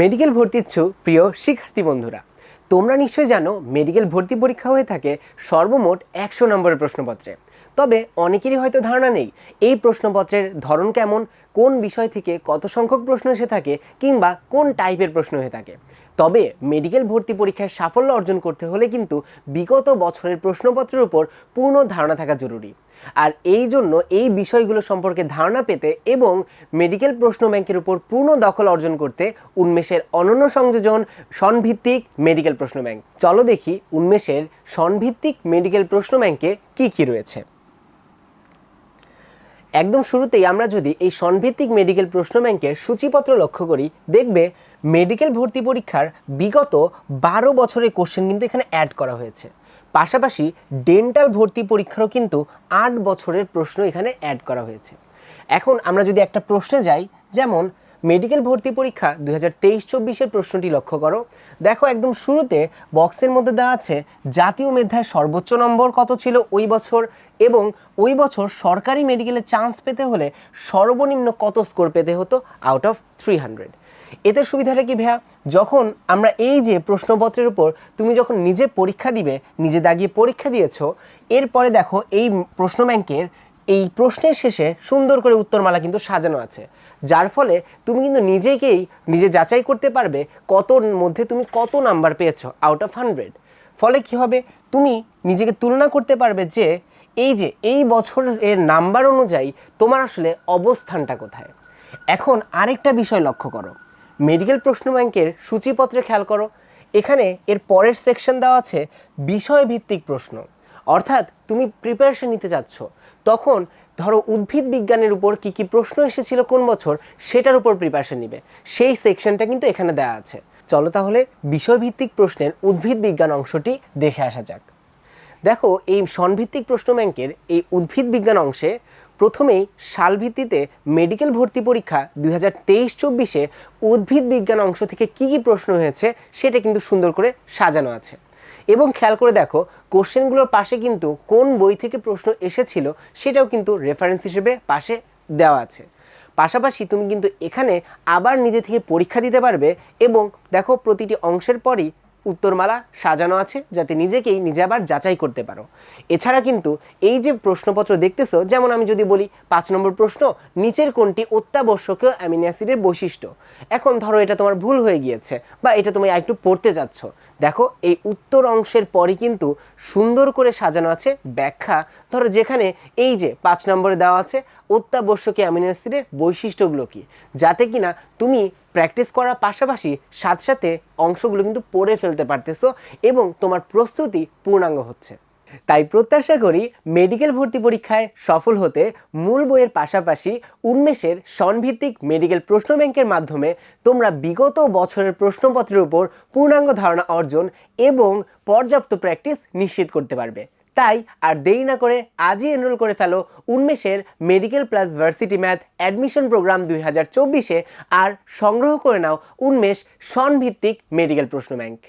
Medical ভর্তি ইচ্ছুক প্রিয় শিক্ষার্থী বন্ধুরা। তোমরা নিশ্চয়ই জানো, মেডিকেল ভর্তি পরীক্ষা হয়ে থাকে সর্বমোট একশো নম্বরের প্রশ্নপত্রে। তবে অনেকেরই হয়তো ধারণা নেই, এই প্রশ্নপত্রের ধরন কেমন, কোন বিষয় থেকে কত সংখ্যক প্রশ্ন এসে থাকে, কিংবা কোন টাইপের প্রশ্ন হয়ে থাকে। তবে মেডিকেল ভর্তি পরীক্ষায় সাফল্য অর্জন করতে হলে কিন্তু বিগত বছরের প্রশ্নপত্রের উপর পূর্ণ ধারণা থাকা জরুরি। আর এই জন্য এই বিষয়গুলো সম্পর্কে ধারণা পেতে এবং মেডিকেল প্রশ্ন ব্যাংকের উপর পূর্ণ দখল অর্জন করতে উন্মেষের অনন্য সংযোজন সনভিত্তিক মেডিকেল প্রশ্ন ব্যাংক। চলো দেখি উন্মেষের সনভিত্তিক মেডিকেল প্রশ্ন ব্যাংকে কী কী রয়েছে। একদম শুরুতেই আমরা যদি এই সনভিত্তিক মেডিকেল প্রশ্ন ব্যাংকের সূচিপত্র লক্ষ্য করি, দেখবে মেডিকেল ভর্তি পরীক্ষার বিগত বারো বছরের কোশ্চেন কিন্তু এখানে অ্যাড করা হয়েছে। পাশাপাশি ডেন্টাল ভর্তি পরীক্ষারও কিন্তু আট বছরের প্রশ্ন এখানে অ্যাড করা হয়েছে। এখন আমরা যদি একটা প্রশ্নে যাই, যেমন মেডিকেল ভর্তি পরীক্ষা দু হাজার তেইশ চব্বিশের প্রশ্নটি লক্ষ্য করো। দেখো একদম শুরুতে বক্সের মধ্যে দেওয়া আছে, জাতীয় মেধায় সর্বোচ্চ নম্বর কত ছিল ওই বছর এবং ওই বছর সরকারি মেডিকেলে চান্স পেতে হলে সর্বনিম্ন কত স্কোর পেতে হতো? Out of three hundred. এতে সুবিধাটা কি ভাইয়া? যখন আমরা এই যে প্রশ্নপত্রের উপর তুমি যখন নিজে পরীক্ষা দিবে, নিজে দাগিয়ে পরীক্ষা দিয়েছ, এরপরে দেখো এই প্রশ্ন ব্যাংকের এই প্রশ্নের শেষে সুন্দর করে উত্তরমালা কিন্তু সাজানো আছে। যার ফলে তুমি কিন্তু নিজেকেই, নিজে যাচাই করতে পারবে কতর মধ্যে তুমি কত নাম্বার পেয়েছ আউট অফ হান্ড্রেড ফলে কি হবে? তুমি নিজেকে তুলনা করতে পারবে যে এই যে এই বছরের নাম্বার অনুযায়ী তোমার আসলে অবস্থানটা কোথায়। এখন আরেকটা বিষয় লক্ষ্য করো। মেডিকেল প্রশ্ন ব্যাংকের সূচিপত্রে খেয়াল করো। এখানে এর পরের সেকশন দেওয়া আছে বিষয়ভিত্তিক প্রশ্ন। অর্থাৎ তুমি প্রিপারেশন নিতে যাচ্ছ। তখন ধরো উদ্ভিদ বিজ্ঞানের উপর কি কি প্রশ্ন এসেছিল কোন বছর, সেটার উপর প্রিপারেশন নিবে। সেই সেকশনটা কিন্তু এখানে দেওয়া আছে। চলো তাহলে বিষয়ভিত্তিক প্রশ্নের উদ্ভিদ বিজ্ঞান অংশটি দেখে আসা যাক। দেখো, এই সনভিত্তিক প্রশ্ন ব্যাংকের এই উদ্ভিদ বিজ্ঞান অংশে প্রথমেই সালভিত্তিতে মেডিকেল ভর্তি পরীক্ষা দুই হাজার তেইশ চব্বিশে উদ্ভিদ বিজ্ঞান অংশ থেকে কী কী প্রশ্ন হয়েছে, সেটা কিন্তু সুন্দর করে সাজানো আছে। এবং খেয়াল করে দেখো, কোশ্চেনগুলোর পাশে কিন্তু কোন বই থেকে প্রশ্ন এসেছিল সেটাও কিন্তু রেফারেন্স হিসেবে পাশে দেওয়া আছে। পাশাপাশি তুমি কিন্তু এখানে আবার নিজে থেকে পরীক্ষা দিতে পারবে এবং দেখো প্রতিটি অংশের পরই উত্তরমালা সাজানো আছে যাতে নিজেকেই নিজে আবার যাচাই করতে পারো। এছাড়া কিন্তু এই যে প্রশ্নপত্র দেখতেছো, যেমন আমি যদি বলি পাঁচ নম্বর প্রশ্ন, নিচের কোনটি অত্যাবশ্যকীয় অ্যামিনো অ্যাসিডের বৈশিষ্ট্য? এখন ধরো এটা তোমার ভুল হয়ে গিয়েছে বা এটা তুমি আরেকটু পড়তে যাচ্ছ। দেখো, এই উত্তর অংশের পরই কিন্তু সুন্দর করে সাজানো আছে ব্যাখ্যা। ধরো যেখানে এই যে পাঁচ নম্বরে দেওয়া আছে অত্যাবশ্যকীয় অ্যামিনো অ্যাসিডের বৈশিষ্ট্যগুলো কি? যাতে কিনা তুমি প্র্যাকটিস করার পাশাপাশি সাথে সাথে অংশগুলো কিন্তু পড়ে ফেলতে পারতেছো এবং তোমার প্রস্তুতি পূর্ণাঙ্গ হচ্ছে। তাই প্রত্যাশা করি মেডিকেল ভর্তি পরীক্ষায় সফল হতে মূল বইয়ের পাশাপাশি উন্মেষের সনভিত্তিক মেডিকেল প্রশ্ন ব্যাংকের মাধ্যমে তোমরা বিগত বছরের প্রশ্নপত্রের উপর পূর্ণাঙ্গ ধারণা অর্জন এবং পর্যাপ্ত প্র্যাকটিস নিশ্চিত করতে পারবে। তাই আর দেরি না করে আজই এনরোল করে ফেলো উন্মেষের medical plus varsity math admission program দুই হাজার চব্বিশে আর সংগ্রহ করে নাও উন্মেষ সনভিত্তিক মেডিকেল প্রশ্ন ব্যাংক